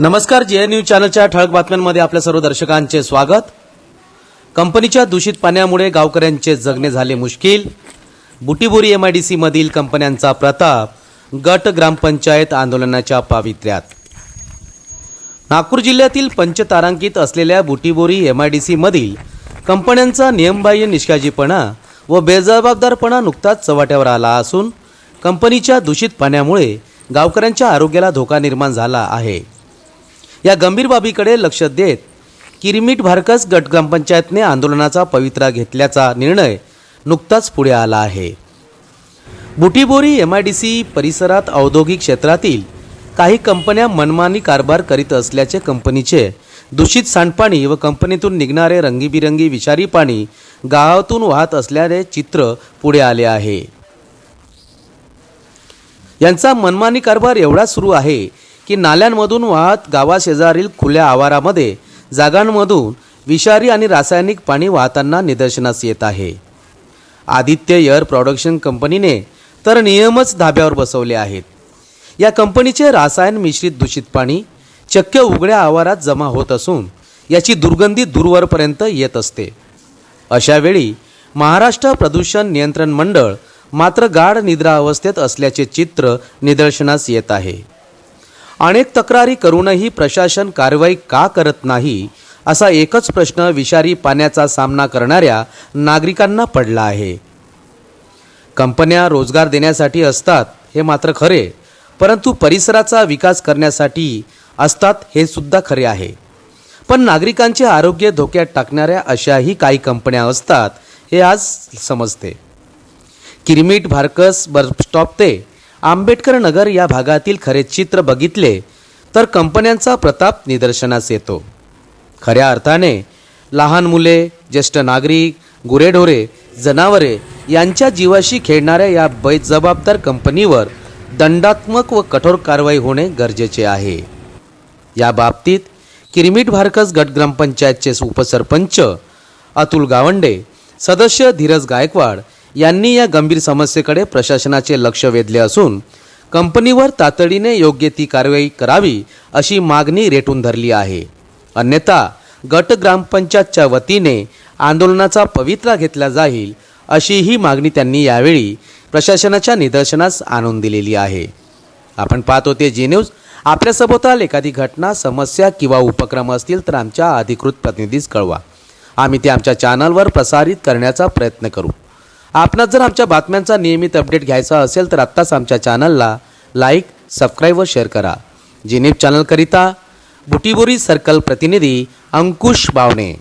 नमस्कार जे न्यूज चॅनलच्या ठळक बातम्यांमध्ये आपल्या सर्व दर्शकांचे स्वागत. कंपनीच्या दूषित पाण्यामुळे गावकऱ्यांचे जगणे झाले मुश्किल. बुटीबोरी एमआयडीसी मधील कंपन्यांचा प्रताप गट ग्रामपंचायत आंदोलनाच्या पावित्र्यात. नागपूर जिल्ह्यातील पंचतारांकित असलेल्या बुटीबोरी एमआयडीसी मधील कंपन्यांचा नियमबाह्य निष्काळजीपणा व बेजबाबदारपणा नुकताच चव्हाट्यावर आला असून कंपनीच्या दूषित पाण्यामुळे गावकऱ्यांच्या आरोग्याला धोका निर्माण झाला आहे. या गंभीर बाबीकडे लक्ष देत किरमिट भारकस गट ग्रामपंचायतने आंदोलनाचा पवित्रा घेतल्याचा निर्णय नुकताच पुढे आला आहे. Butibori M I D C परिसरात औद्योगिक क्षेत्रातील काही कंपन्या मनमानी कारभार करीत असल्याचे कंपनीचे दूषित सांडपाणी व कंपनीतून निघणारे रंगीबिरंगी विषारी पाणी गावातून वाहत असल्याने चित्र पुढे आले आहे. यांचा मनमानी कारभार एवढा सुरू आहे की नाल्यांमधून वाहत गावाशेजारील खुल्या आवारामध्ये जागांमधून विषारी आणि रासायनिक पाणी वाहताना निदर्शनास येत आहे. आदित्य एअर प्रॉडक्शन कंपनीने तर नियमच धाब्यावर बसवले आहेत. या कंपनीचे रासायन मिश्रित दूषित पाणी चक्क उघड्या आवारात जमा होत असून याची दुर्गंधी दूरवरपर्यंत येत असते. अशावेळी महाराष्ट्र प्रदूषण नियंत्रण मंडळ मात्र गाढ निद्रा अवस्थेत असल्याचे चित्र निदर्शनास येत आहे. अनेक तक्रारी करूनही प्रशासन कारवाई का करत नाही असा एकच प्रश्न विषारी पाण्याचा सामना करणाऱ्या नागरिकांना पडला आहे. कंपन्या रोजगार देण्यासाठी असतात हे मात्र खरे परंतु परिसराचा विकास करण्यासाठी असतात हे सुद्धा खरे आहे. पण नागरिकांचे आरोग्य धोक्यात टाकणाऱ्या अशाही काही कंपन्या असतात हे आज समजते. किरमिट भारकस बस स्टॉप ते आंबेडकर नगर या भागातील खरे चित्र बघितले तर कंपन्यांचा प्रताप निदर्शनास येतो. खऱ्या अर्थाने लहान मुले ज्येष्ठ नागरिक गुरेढोरे जनावरे यांच्या जीवाशी खेळणाऱ्या या बेजबाबदार कंपनीवर दंडात्मक व कठोर कारवाई होणे गरजेचे आहे. या बाबतीत किरमिट भारकस गट ग्रामपंचायतचे उपसरपंच अतुल गावंडे सदस्य धीरज गायकवाड यांनी या गंभीर समस्येकडे प्रशासनाचे लक्ष वेधले असून कंपनीवर तातडीने योग्य ती कारवाई करावी अशी मागणी रेटून धरली आहे. अन्यथा गट ग्रामपंचायतच्या वतीने आंदोलनाचा पवित्रा घेतला जाईल अशीही मागणी त्यांनी यावेळी प्रशासनाच्या निदर्शनास आणून दिलेली आहे. आपण पाहत होते जी न्यूज आपल्या सभोवताल एखादी घटना समस्या किंवा उपक्रम असतील तर आमच्या अधिकृत प्रतिनिधीस कळवा. आम्ही ते आमच्या चॅनलवर प्रसारित करण्याचा प्रयत्न करू. आपणास जर आमच्या बातम्यांचा नियमित अपडेट घ्यायचा असेल तर आत्ताच आमच्या चॅनलला लाईक सबस्क्राईब व शेअर करा. जिनेप चॅनलकरिता बुटीबोरी सर्कल प्रतिनिधी अंकुश बावणे.